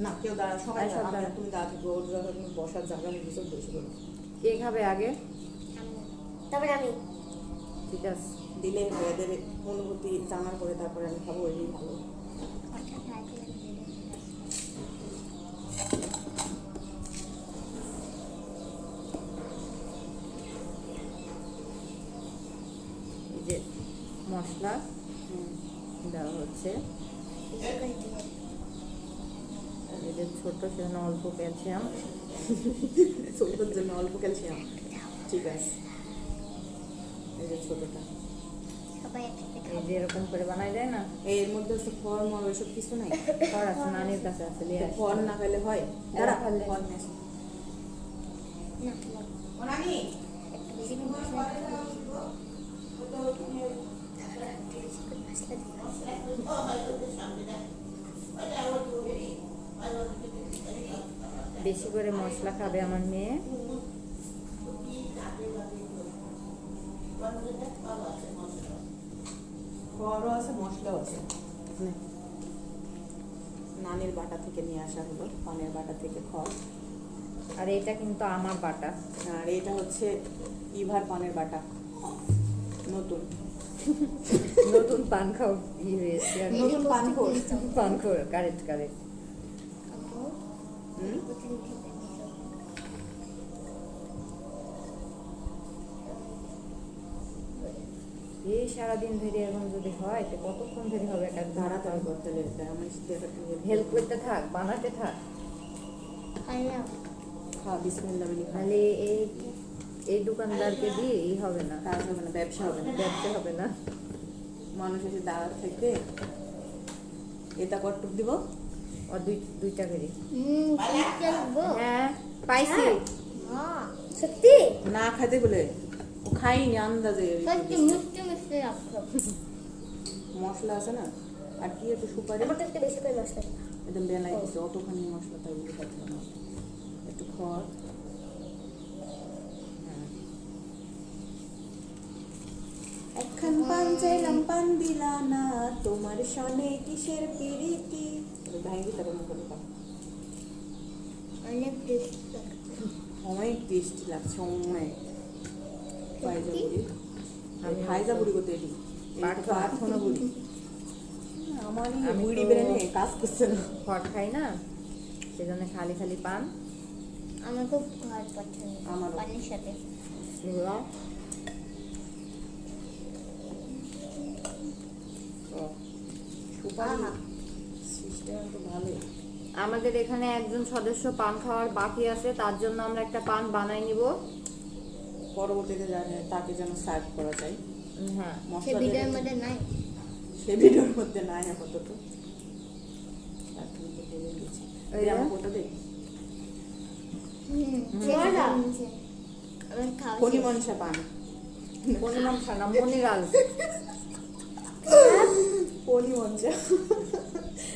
না কেউ দাঁড়া সবাই সব দাঁড়া। দাঁড়া। আমি- তুমি দাঁড়া থাকবে ওর বসার জায়গা নেই কিছু কে খাবে আগে? তারপরে আমি। ঠিক আছে। দিলে এদের অনুভূতি জানার পরে তারপরে আমি খাব ওই ভালো। এই যে মশলা দেওয়া হচ্ছে। আর এই যে ছোট সেখানে অল্প ক্যালসিয়াম ছোটোর জন্য অল্প ক্যালসিয়াম ঠিক আছে এই যে ছোটোটা এরকম করে বানাই যায় না এর মধ্যে হচ্ছে ফল মল ওইসব কিছু নাই খড় আছে নানির কাছে আছে। ফল না খেলে হয় দাঁড়া, ফেললে। ফল। না না, একটু বেশি করে মশলা দিতে হবে। বেশি করে মশলা খাবে আমার মেয়ে। ফলও আছে মশলাও আছে। নানির বাটা থেকে নিয়ে আসা হলো পানের বাটা থেকে খড়। আর এটা কিন্তু আমার বাটা। আর এটা হচ্ছে ইভার পানের বাটা। নতুন। নতুন পান খাও ই হয়েছে নতুন পান খোর। পান খোর কারেক্ট কারেক্ট আপু, হুম? কোথায় থেকে নিছো? এই সারাদিন ধরে এখন যদি হয় তো কতক্ষণ ধরে হবে? একটা তাড়াতাড়ি করতে লেগে আমি হেল্প করতে থাক বানাতে থাক। খাইলাম। খা বলি খা। এই এই দোকানদারকে দিয়ে এই হবে না কাজ হবে না ব্যবসা হবে না ব্যবসা হবে না। মানুষ এসে দাঁড়া থাকবে। এটা কটুক দিব। ও দুই দুইটা করে। হুম, ঠিক লাগবো? হ্যাঁ পাইছি। হ্যাঁ, সত্যি? না খাইতে বলে ও খাইনি আন্দাজে। মশলা আছে না? আর কি একটু সুপারি? একটু বেশি করে মশলা। একদম দিছে অতখানি মশলা তাই একটু খড় হ্যাঁ। একখান পান চাইলাম পান দিলা না তোমার সনে কিসের পিরিতি? ভাই দিতে পারব করে অনেক টেস্টি অনেক টেস্টি লাগছে অনেক। আমি ফাইজা বুড়ি করতে এটি পাঠা। প্রার্থনা বুড়ি আমারই বুড়ি তো- বেড়ে কাজ করছে না। খড় খাই না সেজন্য খালি খালি পান। আমার খুব ভালো পছন্দ আমারও। পানির সাথে। আমাদের এখানে একজন সদস্য পান খাওয়ার বাকি আছে তার জন্য আমরা একটা পান বানাই নিব। পরবর্তীতে জানে তাকে যেন সার্ভ করা যায়। হ্যাঁ। সে ভিডিওর মধ্যে নাই। সে ভিডিওর মধ্যে আপাতত। মনসা পান। খানা মনিরাল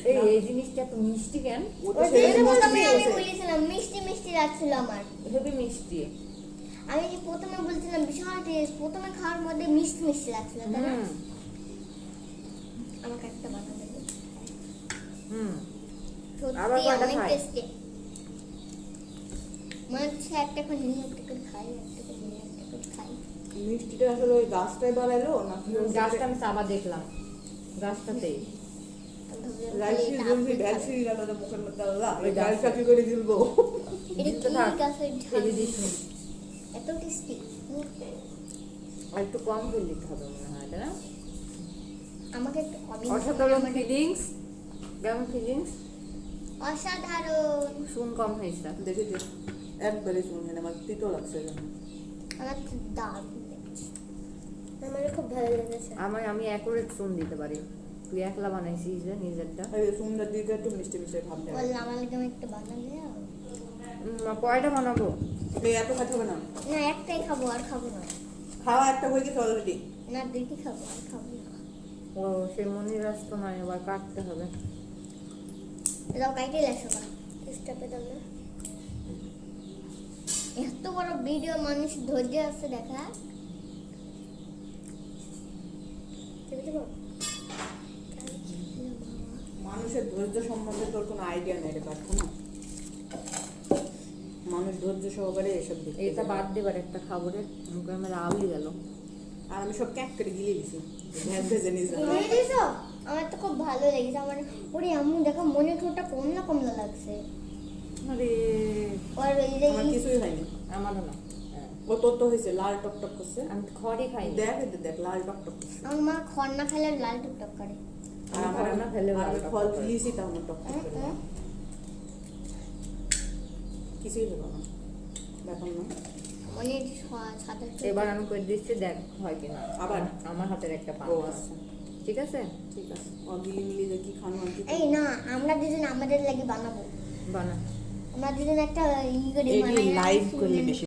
এই এই জিনিসটা মিষ্টি কেন? তো মিষ্টি প্রথমে আমি বলেছিলাম মিষ্টি মিষ্টি লাগছিল আমার। হেবি মিষ্টি। আমি যে প্রথমে বলছিলাম বিশাল টেস্ট প্রথমে খাওয়ার মধ্যে মিষ্টি মিষ্টি লাগছিল তাই না? আমাকে একটা বানাতে দেবে হুম। সত্যি অনেক টেস্টি মনে হচ্ছে একটা করে নিয়ে একটা করে খাই একটা করে নিয়ে একটা করে খাই। মিষ্টিটা আসলে ওই গাছটাই বাড়াইলো নাকি ওই গাছটা আমি আবার দেখলাম। গাছটাতেই আমি ভাবলাম লাইসি খালি এটা জলদি আপেল ভ্যালসি গেল তো মুখের মধ্যে আল্লাহ ওই ওই গাছ গাছটা। কাটি করে দিলবো। এটা দিতে কি থাক। গাছের ফেলে ঝাল? দিস নি। এত টেস্টি আর একটু কম ফেলে দিতে হবে মনে হয় না? আমাকে অসাধারণ ফিলিংস কেমন ফিলিংস অসাধারণ। শুন কম হয়েছে। দেখি যে একবারে শুনে আমার তিতো লাগছে আমার দারুণ। খুব ভালো লেগেছে। আমার আমি অ্যাকুরেট শুন দিতে পারি। তুই একলা বানাইছিস যে নিজেরটা? এই সুন্দর দিকে একটু মিষ্টি মিষ্টি ভাব দেয় বললাম আমার লাগে আমি একটা বানালে কয়টা বানাবো। এই এত খাতে হবে না? না একটাই খাব আর খাব না। খাওয়া একটা হয়ে গেছে অলরেডি না দুইটি খাব আর খাব না। ও সেই মনিরাজ তো নয় আবার কাটতে হবে। এটাও কাইটে লাগছে না চেষ্টা পেতাম না। এত বড় ভিডিও মানুষ ধৈর্য আছে দেখা। দেবো? মানুষের ধৈর্য সম্বন্ধে তোর কোনো আইডিয়া নেই রে পারতো না মানুষ ধৈর্য সহকারে এসব দেখতে এটা বাদ দেবার একটা খাবারের মুখে আমার আউলি গেল। আর আমি সব ক্যাক করে গিলে দিছি। ভেজে মনে দিছো? আমার তো খুব ভালো লেগেছে। আমার ওরে আম্মু দেখো মনে ঠোঁটটা কমলা কমলা লাগছে। আরে আর আমার কিছুই হয়নি। আমারও না। তো হয়েছে? লাল টকটক করছে। আমি খড়ই খাই দেখ দেখ লাল টকটক করছে। আমার খড় না খেলে লাল টুকটক করে। আর আমার না খেলেও লাল ফল করে। দিয়েছি আমার টকটক করে। কিছুই হলো না। ব্যাপার না। অনেক এবার আমি করে দিচ্ছি দেখ হয় কিনা। আবার? আমার হাতের একটা পান। ও আচ্ছা। ঠিক আছে? ঠিক আছে। ও গিলি মিলি কি খানো এই না আমরা দুজন আমাদের লাগি বানাবো। বানা। আমরা দুজন একটা ই করে বানাই লাইভ করলে বেশি